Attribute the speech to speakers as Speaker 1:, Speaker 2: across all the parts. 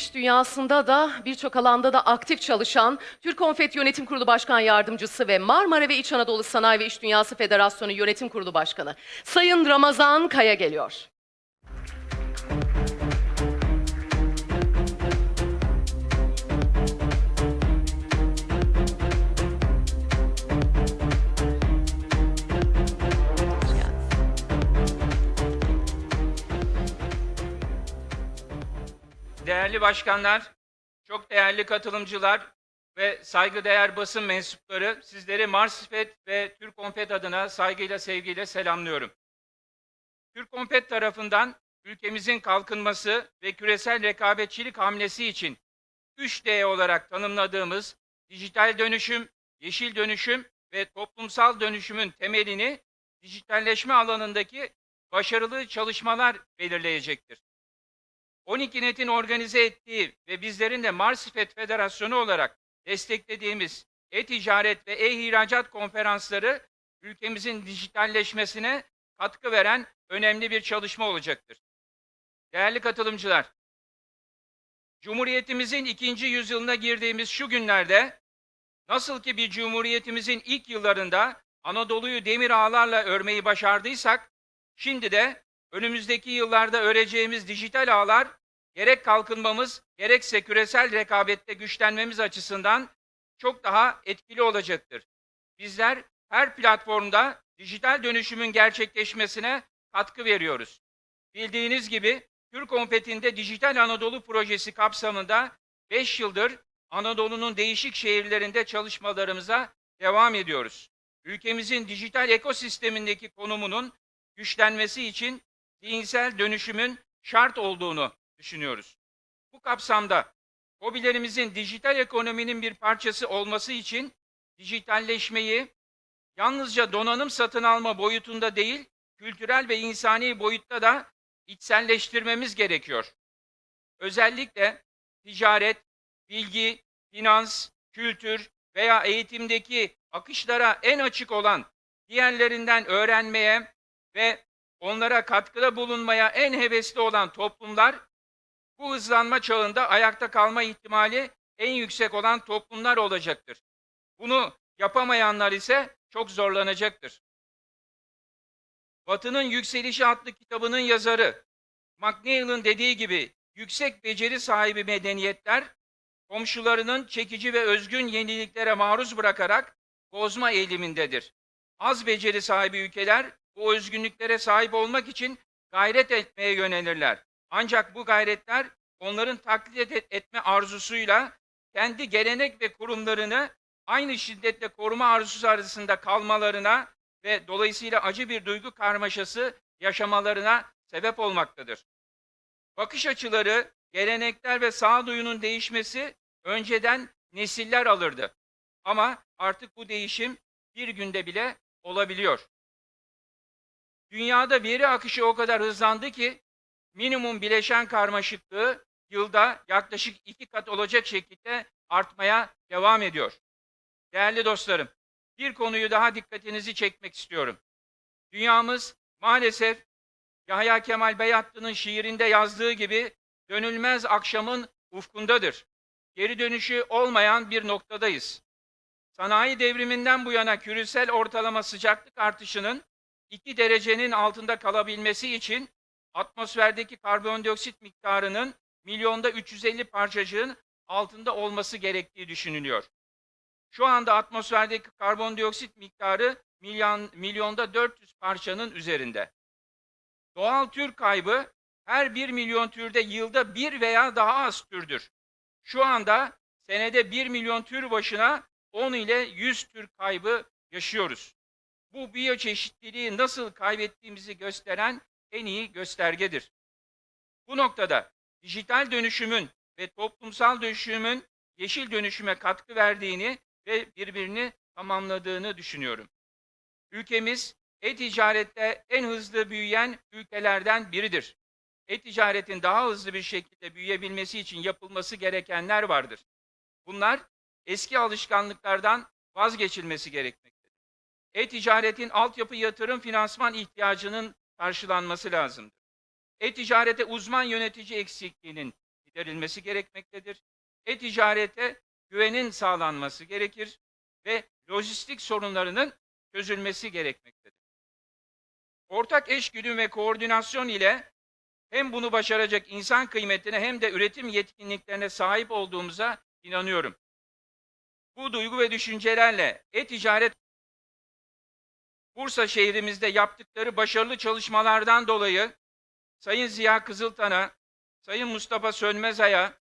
Speaker 1: iş dünyasında da birçok alanda da aktif çalışan Türk Konfet Yönetim Kurulu Başkan Yardımcısı ve Marmara ve İç Anadolu Sanayi ve İş Dünyası Federasyonu Yönetim Kurulu Başkanı Sayın Ramazan Kaya geliyor.
Speaker 2: Değerli başkanlar, çok değerli katılımcılar ve saygıdeğer basın mensupları sizleri Marsifet ve Türk Konfet adına saygıyla sevgiyle selamlıyorum. Türk Konfet tarafından ülkemizin kalkınması ve küresel rekabetçilik hamlesi için 3D olarak tanımladığımız dijital dönüşüm, yeşil dönüşüm ve toplumsal dönüşümün temelini dijitalleşme alanındaki başarılı çalışmalar belirleyecektir. 12 Net'in organize ettiği ve bizlerin de Marsifet Federasyonu olarak desteklediğimiz e-ticaret ve e-ihracat konferansları ülkemizin dijitalleşmesine katkı veren önemli bir çalışma olacaktır. Değerli katılımcılar, Cumhuriyetimizin ikinci yüzyılına girdiğimiz şu günlerde nasıl ki bir cumhuriyetimizin ilk yıllarında Anadolu'yu demir ağlarla örmeyi başardıysak, şimdi de önümüzdeki yıllarda öreceğimiz dijital ağlar gerek kalkınmamız gerekse küresel rekabette güçlenmemiz açısından çok daha etkili olacaktır. Bizler her platformda dijital dönüşümün gerçekleşmesine katkı veriyoruz. Bildiğiniz gibi Türk Konfet'inde Dijital Anadolu projesi kapsamında 5 yıldır Anadolu'nun değişik şehirlerinde çalışmalarımıza devam ediyoruz. Ülkemizin dijital ekosistemindeki konumunun güçlenmesi için zihinsel dönüşümün şart olduğunu düşünüyoruz. Bu kapsamda hobilerimizin dijital ekonominin bir parçası olması için dijitalleşmeyi yalnızca donanım satın alma boyutunda değil, kültürel ve insani boyutta da içselleştirmemiz gerekiyor. Özellikle ticaret, bilgi, finans, kültür veya eğitimdeki akışlara en açık olan diğerlerinden öğrenmeye ve onlara katkıda bulunmaya en hevesli olan toplumlar bu hızlanma çağında ayakta kalma ihtimali en yüksek olan toplumlar olacaktır. Bunu yapamayanlar ise çok zorlanacaktır. Batı'nın Yükselişi adlı kitabının yazarı McNeil'ın dediği gibi yüksek beceri sahibi medeniyetler komşularının çekici ve özgün yeniliklere maruz bırakarak bozma eğilimindedir. Az beceri sahibi ülkeler bu özgünlüklere sahip olmak için gayret etmeye yönelirler. Ancak bu gayretler onların taklit et- etme arzusuyla kendi gelenek ve kurumlarını aynı şiddetle koruma arzusu arasında kalmalarına ve dolayısıyla acı bir duygu karmaşası yaşamalarına sebep olmaktadır. Bakış açıları, gelenekler ve sağduyunun değişmesi önceden nesiller alırdı. Ama artık bu değişim bir günde bile olabiliyor. Dünyada veri akışı o kadar hızlandı ki minimum bileşen karmaşıklığı yılda yaklaşık iki kat olacak şekilde artmaya devam ediyor. Değerli dostlarım, bir konuyu daha dikkatinizi çekmek istiyorum. Dünyamız maalesef Yahya Kemal Beyatlı'nın şiirinde yazdığı gibi dönülmez akşamın ufkundadır. Geri dönüşü olmayan bir noktadayız. Sanayi devriminden bu yana küresel ortalama sıcaklık artışının 2 derecenin altında kalabilmesi için atmosferdeki karbondioksit miktarının milyonda 350 parçacığın altında olması gerektiği düşünülüyor. Şu anda atmosferdeki karbondioksit miktarı milyon, milyonda 400 parçanın üzerinde. Doğal tür kaybı her 1 milyon türde yılda bir veya daha az türdür. Şu anda senede 1 milyon tür başına 10 ile 100 tür kaybı yaşıyoruz. Bu biyoçeşitliliği nasıl kaybettiğimizi gösteren en iyi göstergedir. Bu noktada dijital dönüşümün ve toplumsal dönüşümün yeşil dönüşüme katkı verdiğini ve birbirini tamamladığını düşünüyorum. Ülkemiz e-ticarette en hızlı büyüyen ülkelerden biridir. E-ticaretin daha hızlı bir şekilde büyüyebilmesi için yapılması gerekenler vardır. Bunlar eski alışkanlıklardan vazgeçilmesi gerekmektedir. E-ticaretin altyapı yatırım finansman ihtiyacının karşılanması lazımdır. E-ticarete uzman yönetici eksikliğinin giderilmesi gerekmektedir. E-ticarete güvenin sağlanması gerekir ve lojistik sorunlarının çözülmesi gerekmektedir. Ortak eşgüdüm ve koordinasyon ile hem bunu başaracak insan kıymetine hem de üretim yetkinliklerine sahip olduğumuza inanıyorum. Bu duygu ve düşüncelerle e-ticaret Bursa şehrimizde yaptıkları başarılı çalışmalardan dolayı Sayın Ziya Kızıltan'a, Sayın Mustafa Sönmezay'a,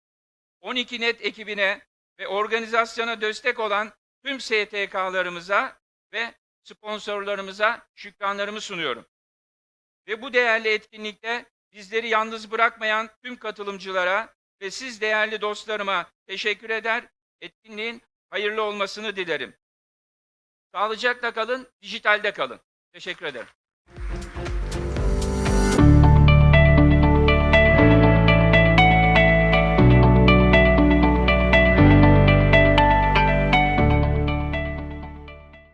Speaker 2: 12 Net ekibine ve organizasyona destek olan tüm STK'larımıza ve sponsorlarımıza şükranlarımı sunuyorum. Ve bu değerli etkinlikte bizleri yalnız bırakmayan tüm katılımcılara ve siz değerli dostlarıma teşekkür eder, etkinliğin hayırlı olmasını dilerim. Sağlıcakla kalın, dijitalde kalın. Teşekkür ederim.